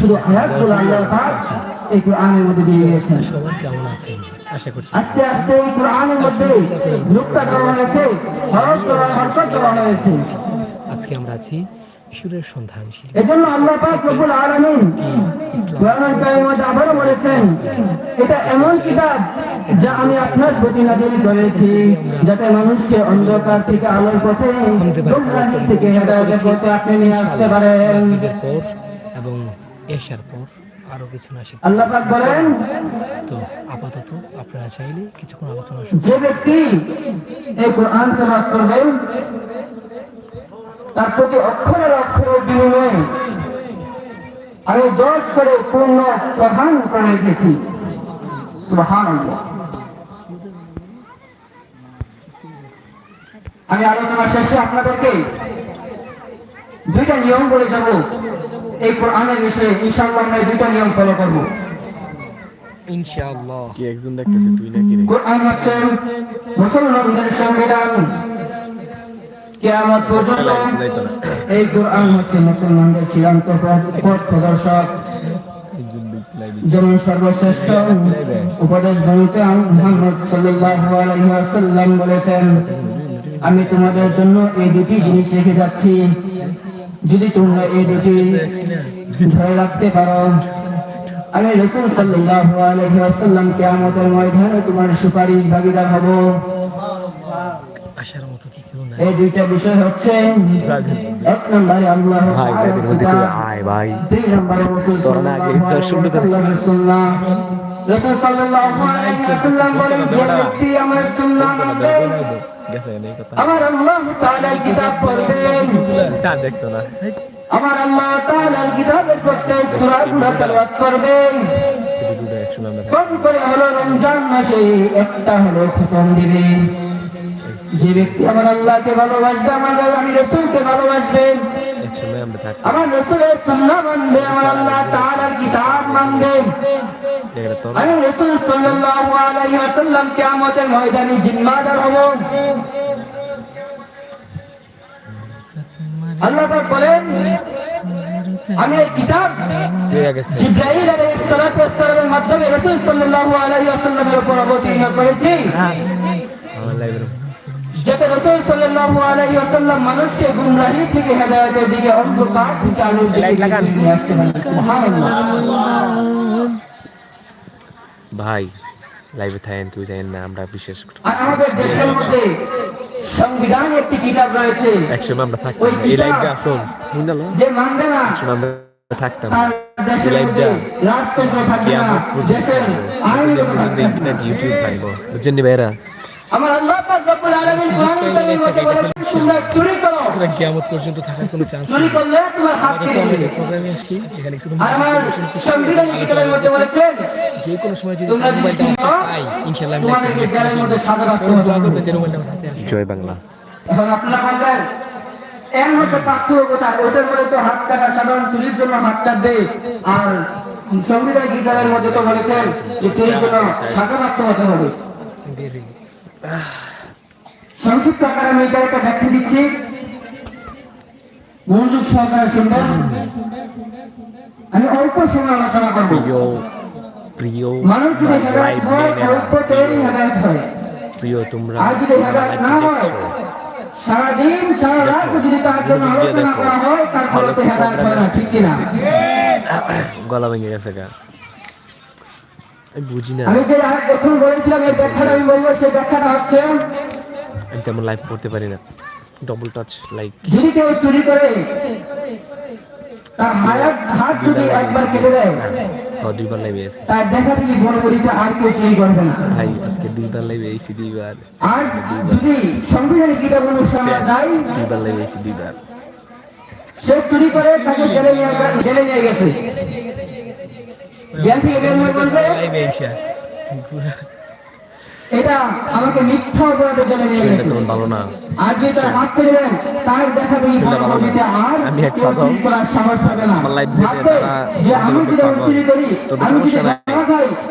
শুধু আয়াতগুলো আল্লাহ পাক এই কোরআনের মধ্যে দিয়ে গেছেন সবাই কেমন আছেন? আশা করছি। আস্তে আস্তে এই কোরআনের মধ্যে দেওয়া হয়েছে? হরফ দেওয়া হরকত দেওয়া হয়েছে? আজকে আমরা আছি সুরের সন্ধান এজন্য আল্লাহ পাক রব্বুল আলামিন কোরআনুল কারীমের মধ্যে বলেছেন এটা এমন কিতাব যা আমি আপনার প্রতি নাজিল করেছি যাতে মানুষকে অন্ধকার থেকে আলোর পথে থেকে হেদায়েতের পথে আপনি নিয়ে আসতে পারেন। এবং এশার পর আরও কিছু না শিখতে আল্লাহ পাক বলেন তো আপাতত আপনারা চাইলে কিছুক্ষণ আলোচনা শুরু যে ব্যক্তি এই কোরআন তেলাওয়াত করবে তার প্রতি অক্ষরের অক্ষরের বিনিময়ে আমি দশ করে পূর্ণ প্রধান করে রেখেছি। সুবহানাল্লাহ। আমি আলোচনা শেষে আপনাদেরকে দুইটা নিয়ম বলে যাব। এই কোরআনের বিষয়ে ইনশাআল্লাহ আমরা দুইটা নিয়ম ফলো করব। ইনশাআল্লাহ। কি একজন দেখতেছে তুই নাকি রে? কোরআন হচ্ছে মুসলমানদের সংবিধান। কিয়ামত পর্যন্ত এই কোরআন হচ্ছে মুসলমানদের চূড়ান্ত পথ- প্রদর্শক। যেমন সর্বশ্রেষ্ঠ উপদেশ গণিতে মোহাম্মদ সাল্লাল্লাহু আলাইহি ওয়াসাল্লাম বলেছেন আমি তোমাদের জন্য এই দুটি জিনিস রেখে যাচ্ছি। যদি তোমরা এই দুটি ধরে রাখতে পারো আমি রসুল সাল্লাল্লাহু আলাইহি ওয়াসাল্লাম কিয়ামতের ময়দানে তোমার সুপারিশ ভাগীদার হব। আসার মতো কি কেউ নাই। এই দুইটা বিষয় হচ্ছে এক নম্বরে আল্লাহ ভাই, মধ্যে আয় ভাই। দুই নম্বরে রাসূল তোরা না আগে সাল্লাল্লাহু দর্শক আলাইহি ওয়াসাল্লামের সুন্নাহ রাসূল সাল্লাল্লাহু আলাইহি ওয়াসাল্লাম বলেন যে ব্যক্তি আমার সুন্নাহ মানবে আল্লাহ তাআলার কিতাব পড়বেন তা দেখতো না। আমার আল্লাহ তাআলার কিতাবের প্রত্যেক সূরাগুলো তেলাওয়াত করবেন। এটা দুটো একশো নামে কম করে হলো রমজান মাসে একটা হলো খতম দিবেন। যে ব্যক্তি আমার আল্লাহকে ভালোবাসবে আমার আমি রসুলকে ভালোবাসবে একশো নয় আমরা থাকতাম। আমার রসুলের সুন্নাহ মানবে আমার আল্লাহ তাআলার কিতাব মানবে। আমি রসুল সাল্লাল্লাহু আলাইহি ওয়াসাল্লাম কিয়ামতের ময়দানে জিম্মাদার হব। আল্লাহ পাক বলেন আমি এই কিতাব জিব্রাইল আলাইহিস সালাতু ওয়াস সালামের মাধ্যমে রাসূল সাল্লাল্লাহু আলাইহি ওয়াসাল্লামের উপর অবতীর্ণ করেছি। আমার লাইভের যাতে রাসূল সাল্লাল্লাহু আলাইহি ওয়াসাল্লাম মানুষকে গুমরাহি থেকে হেদায়েতের দিকে অন্ধকার থেকে আলোর দিকে নিয়ে আসতে পারেন সুবহানাল্লাহ। ভাই লাইভে থাকেন তুই জানেন না আমরা বিশেষ আমাদের দেশের মধ্যে সংবিধান একটি কিতাব রয়েছে। একসময় আমরা থাকতাম। এই লাইভটা আসুন। বুঝলো যে মানবে না একসময় আমরা থাকতাম। এই লাইভটা না পর্যন্ত দেশের। আইন ইন্টারনেট ইউটিউব থাকব। বুঝছেন নি ভাইরা? আমার আল্লাহ কিয়ামত পর্যন্ত থাকার কোনো চান্স নেই। করলে তোমার হাত আপাতত কেটে আমরা প্রোগ্রামে আসছি এখানে কিছু আর আমার সংবিধান কিতাবের মধ্যে বলেছেন যে কোনো সময় যদি মোবাইলটা পাই জয় বাংলা। এখন আপনারা বলবেন এর মধ্যে পার্থক্য কোথায়? ওটার মধ্যে তো হাত কাটা সাধারণ চুরির জন্য হাত কাটবে। আর সংবিধান কিতাবের মধ্যে তো বলেছেন যে চুরির জন্য হতে হবে। সংক্ষিপ্ত আকারে আমি এটা একটা ব্যাখ্যা দিচ্ছি। মনোযোগ সহকারে শুনবেন। আমি অল্প সময় আলোচনা করব। প্রিয় প্রিয় মানুষ যদি হেদায়ত হয় অল্পতেই হেদায়ত হয় প্রিয় তোমরা আর যদি হেদায়ত না হয় সারাদিন সারা রাত যদি তার জন্য আলোচনা করা হয় তারপরে ভালো তো হেদায়ত হয় না ঠিক কিনা? গলা ভেঙে গেছে গা। আমি বুঝি না। আমি যে আয়াত এখন বলেছিলাম এই ব্যাখ্যাটা আমি বলব সেই ব্যাখ্যাটা হচ্ছে আমি তেমন লাইভ করতে পারি না। ডবল টাচ লাইক যদি কেউ চুরি করে তার মায়ের হাত যদি একবার কেটে দেয় ও দুইবার লাইভে এসেছি তার দেখা থেকে বনবলিতে আর কেউ চুরি করবে না। ভাই আজকে দুইবার লাইভে এসেছি দুইবার। আর যদি অনুষ্ঠানে যায়। দুইবার লাইভে এসেছি দুইবার। সে চুরি করে তাকে জেলে নিয়ে জেলে নিয়ে গেছে। জেল থেকে বের হয়ে বলবে লাইভে এসে। এটা আমাকে মিথ্যা অপরাধে জেলে নিয়ে গেছে। ভালো না? আর যদি তার হাত তার দেখা। আর আমি এক করার সাহস পাবে না। আমার live যেতে তারা যে আমি যদি। চুরি করি তবে সমস্যা নাই।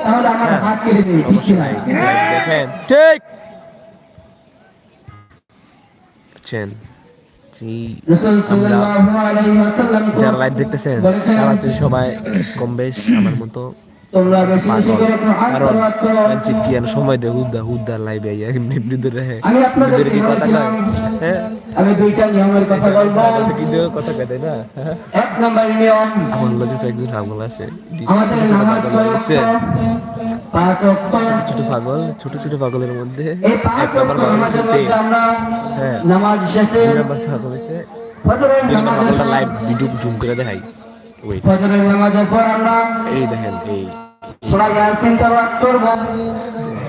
তাহলে আমার হ্যাঁ, হাত কেটে দেবে ঠিক নাই। দেখেন। ঠিক। ওয়াসাল্লাম যারা লাইভ দেখতেছেন তারা সবাই কম বেশ আমার মতো। পাগল। কারণ তেলাওয়াত করো হচ্ছে কি আর সময় দেয় হুদ্দা হুদ্দা লাইভে এমনি এমনি ধরে। হ্যাঁ আমি আপনাদের এমনি ধরে কি কথা কয়? হ্যাঁ? আমি দুইটা নিয়মের কথা বলব। কিন্তু কথা কয় তাই না? হ্যাঁ? এক নম্বর নিয়ম। আমার লগে তো একজন পাগল আছে। আমাদের ছোট নামাজ পাগল হচ্ছে। ছোট পাগল ছোট ছোট পাগলের মধ্যে এক নম্বর পাগল নামাজের হচ্ছে হ্যাঁ। নামাজ শেষে দুই পাগল হচ্ছে। লাইভ ভিডিও জুম করে দেখাই। ওই ফজরের নামাজের পর আমরা এই দেখেন এই। সূরা ইয়াসিন তেলাওয়াত করব।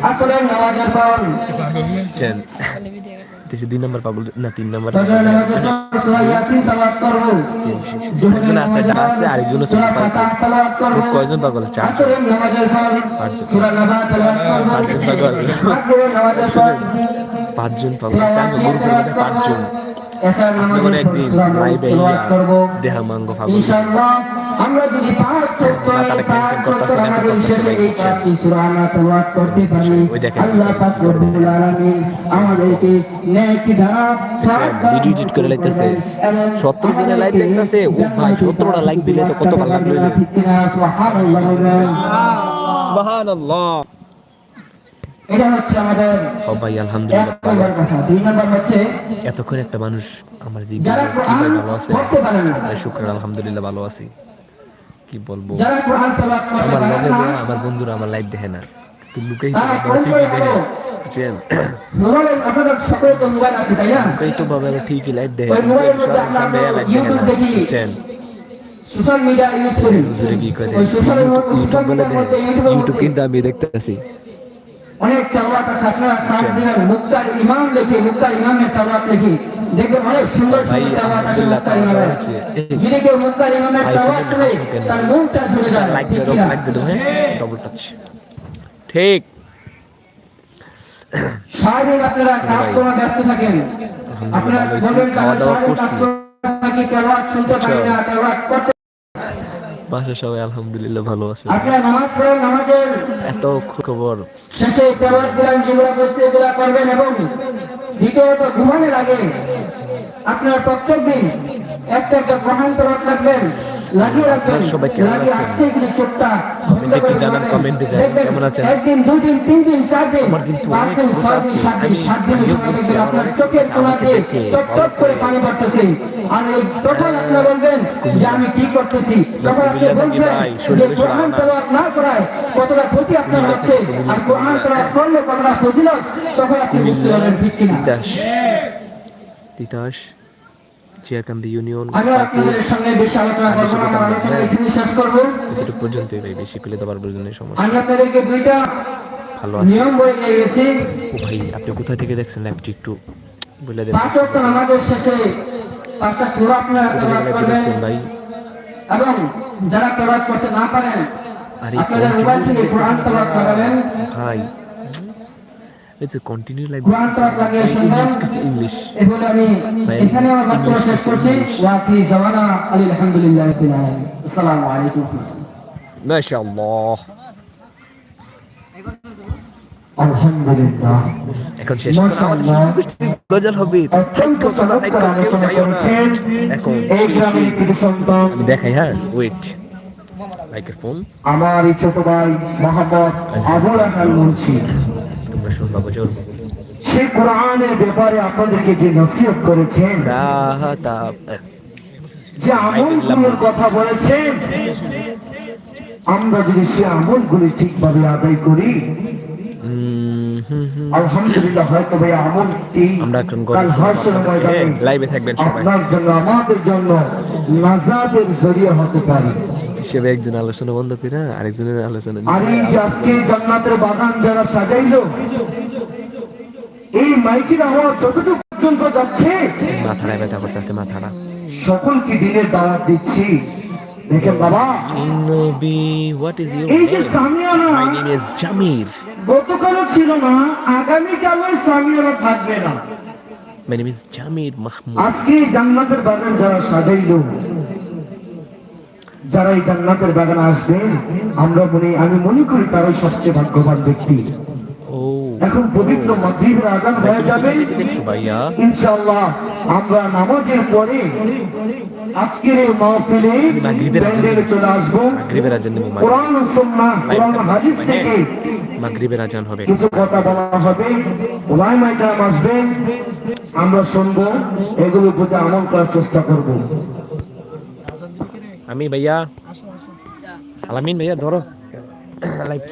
আসরের নামাজের পর। চেন। এটা দুই নম্বর পাগল না তিন নম্বর ফজরের নামাজের পর সূরা ইয়াসিন তেলাওয়াত করব। একজন আছে এটা আছে আরেকজন আছে সূরা ফাতিহা তেলাওয়াত করব। মোট কয়জন পাগল? পাঁচজন। পাগল। পাঁচজন পাগল। আছে আমি পাঁচজন। এশার আপনি নামাজের মনে একদিন সূরা নূর লাইভে তেলাওয়াত করব দেহামাঙ্গ পাগল ইনশাআল্লাহ আমরা যদি পাঁচ চক্কর না, তারা পাঁচ ক্যাম্পেইন করতেছে, চক্কর নেতা আমাদের ভাই, এই বুঝছেন? সূরা আমরা তেলাওয়াত করতে পারি আল্লাহ পাক রব্বুল আলামিন আমাদেরকে নেক দ্বারা ভিডিও এডিট করে লাইতেছে। 17 জনে লাইভ দেখতেছে। ও ভাই, 17টা লাইক দিলে তো কত ভালো লাগল রে। সুবহানাল্লাহ সুবহানাল্লাহ এটা হচ্ছে আমাদের ও আলহামদুলিল্লাহ ভালো আছে। দুই নম্বর হচ্ছে এতক্ষণ একটা মানুষ আমার যারা কীভাবে ভালো আছে? পড়তে পারে না। আরে শুক্রান আলহামদুলিল্লাহ ভালো আছি। কি বলব? যারা কোরআন তেলাওয়াত করতে আমার লগে আমার বন্ধুরা আমার লাইভ দেখে না। লুকাই তো টিভি দেখে। বুঝছেন? লুকাই ঠিকই লাইভ দেখে লাইভ না। বুঝছেন? সোশ্যাল মিডিয়া ইউজ করি। কি করে ইউটিউব বলে দেয় ইউটিউব কিন্তু আমি দেখতেছি। অনেক তেলাওয়াত আছে আপনারা আচ্ছা। দিবেন মুক্তার ইমাম লিখে মুক্তার ইমামের তেলাওয়াত লিখে দেখবেন অনেক সুন্দর সুন্দর আছে মুক্তার ইমামের আছে। কেউ মুক্তার ইমামের ভাই, শুনে তার মনটা ঝরে যায় লাইক ঠিক দিয়ে কিনা? লাইক দিয়ে দেবো হ্যাঁ ডবল টাচ ঠিক সারাদিন আপনারা কাজ। করে ব্যস্ত থাকেন আপনারা খাওয়া দাওয়া করছি। তেলাওয়াত শুনতে পারি আচ্ছা। না তেলাওয়াত বাসার সবাই আলহামদুলিল্লাহ ভালো আছে। আপনারা নামাজ এত খবর শেষে করবেন এবং দ্বিতীয়ত ঘুমানোর আগে আপনার প্রত্যেক দিন একটা একটা গ্রহণ রাখবেন লাগিয়ে রাখবেন সবাই কেমন আছেন? কমেন্টে একটু জানান, কমেন্টে জানান, কেমন আছেন? একদিন দুই দিন তিন দিন চার দিন আমার কিন্তু অনেক শ্রোতা আছে। আমি আগেও বলছি, আমার আপনার অনেক শ্রোতা আমাকে দেখে টপ করে করে। পানি পড়তেছে আর এই তখন আপনারা বলবেন যে আমি কি করতেছি তখন আপনি কুমিল্লা বলবেন যে শরীরে না। করায় কতটা ক্ষতি আপনার হচ্ছে আর কোরআন করলে কতটা ফজিলত তখন আপনি বুঝতে পারবেন ঠিক কিনা তিতাস চেয়ারকান্দি ইউনিয়ন এতটুকু পর্যন্তই ভাই বেশি করলে তো আবার বুঝলেন সমস্যা। ভালো আছে। ও ভাই আপনি কোথা থেকে দেখছেন লাইভটি একটু বলে দেন। করবেন দেখছেন ভাই? এবং যারা করতে না পারেন আপনাদের মোবাইল থেকে কোরআন তেলাওয়াত লাগাবেন। ভাই কন্টিনিউ কোরআন তেলাওয়াত লাগিয়ে শুনবেন ইংলিশ কিছু ইংলিশ আমি এখানে আমার বক্তব্য শেষ করছি। ওয়াকি জামানা আলহামদুলিল্লাহ আসসালামু আলাইকুম মাশাআল্লাহ আলহামদুলিল্লাহ এখন শেষ আমাদের শিল্পগোষ্ঠীর গজল হবে। অত্যন্ত তোমরা থাইকো কেউ যাইও না। এখন এই আমি দেখাই হ্যাঁ? ওয়েট লাইকের আমার ছোট ভাই মোহাম্মদ আবুল আহাল মুন্সি। সে কোরআনের ব্যাপারে আপনাদেরকে যে নসিহত করেছেন সাহাতা যে আমলগুলোর কথা বলেছেন আমরা যদি সে আমলগুলি ঠিকভাবে আদায় করি আলহামদুলিল্লাহ হয়তো ভাই আমলটি আমরা এখন লাইভে থাকবেন সবাই। আপনার জন্য আমাদের জন্য নাজাদের জরিয়া হতে পারে। হিসেবে একজন আলোচনা বন্ধ করে আরেকজনের আলোচনা আর এই যে আজকে জান্নাতের বাগান যারা সাজাইলো এই মাইকের আওয়াজ যতটুকু পর্যন্ত যাচ্ছে মাথাটা ব্যথা করতেছে মাথাটা। সকলকে দিনের দাওয়াত দিচ্ছি। দেখেন বাবা। Nabi what is your name my name is Jamir গতকালও ছিল না আগামীকালও সামিয়ানা থাকবে না। My name is Jamir Mahmud আজকে জান্নাতের বাগান যারা সাজাইলো যারা এই জান্নাতের বাগানে আসবেন আমরা মনে আমি মনে করি তারাই সবচেয়ে ভাগ্যবান ব্যক্তি। এখন পবিত্র মাগরিবের আজান হয়ে যাবে। ভাইয়া। ইনশাআল্লাহ আমরা নামাজের পরে আজকের এই মাহফিলে মাগরিবের আজান চলে আসব। মাগরিবের আজান দেবো কোরআন ও সুন্নাহ কোরআন ও হাদিস থেকে মাগরিবের আজান হবে। কিছু কথা বলা হবে। ওলামায়ে কেরাম আসবেন আমরা শুনব এগুলো প্রতি আমল করার চেষ্টা করব। আমি ভাইয়া আলামিন ভাইয়া ধরো। Live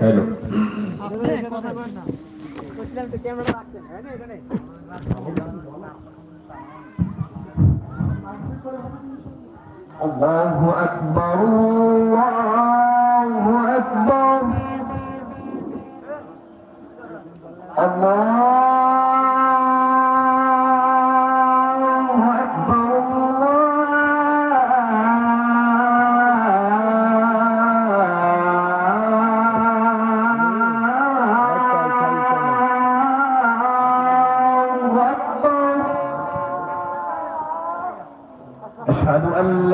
hello الله أكبر الله أكبر الله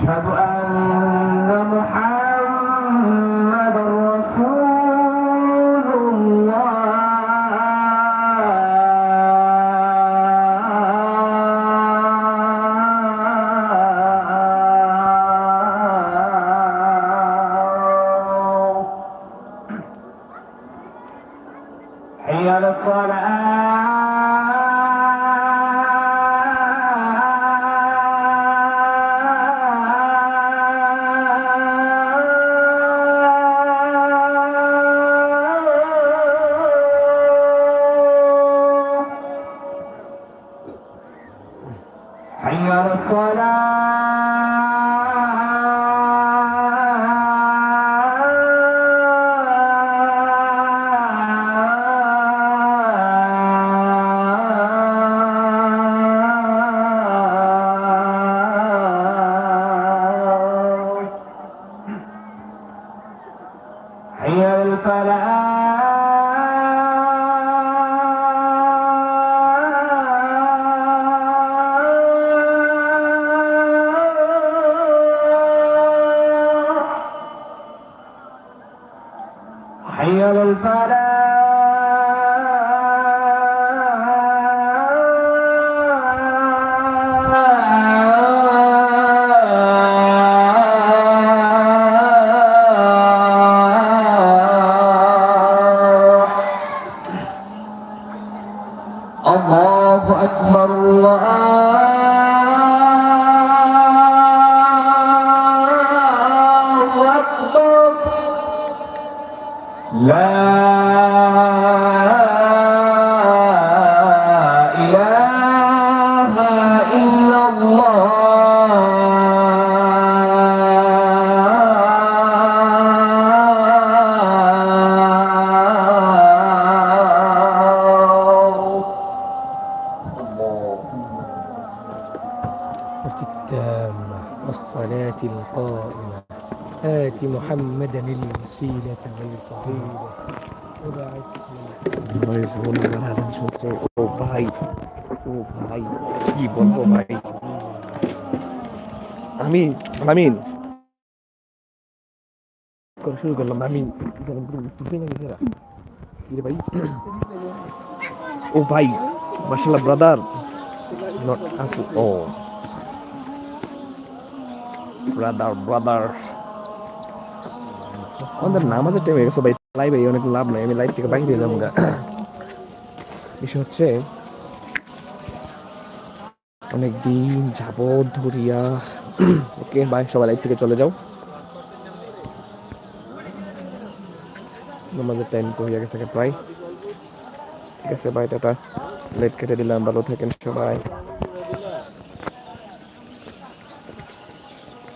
أشهد أن محمد رسول الله. حي للصلاة حي على الفلاح Love. محمدا الوسيلة والفضيلة وبعث ভাই সোনার আজান শুনছে ও ভাই ও ভাই কি বলবো ভাই আমি আমিন করা শুরু করলাম আমি টুপি না গেছে রে ভাই ও ভাই মাশাল্লাহ ব্রাদার নট আপু ও ব্রাদার ব্রাদার আমাদের নামাজের টাইম হয়ে গেছে ভাই লাইভে অনেক লাভ নাই, আমি লাইভ থেকে বাইরে যাব গা। বিষয় হচ্ছে অনেক দিন যাবৎ ধরিয়া, ওকে বাই সবাই লাইভ থেকে চলে যাও। নামাজের টাইম তো হয়ে গেছে প্রায়। ঠিক আছে বাই টাটা। লেট কেটে দিলাম, ভালো থাকেন সবাই।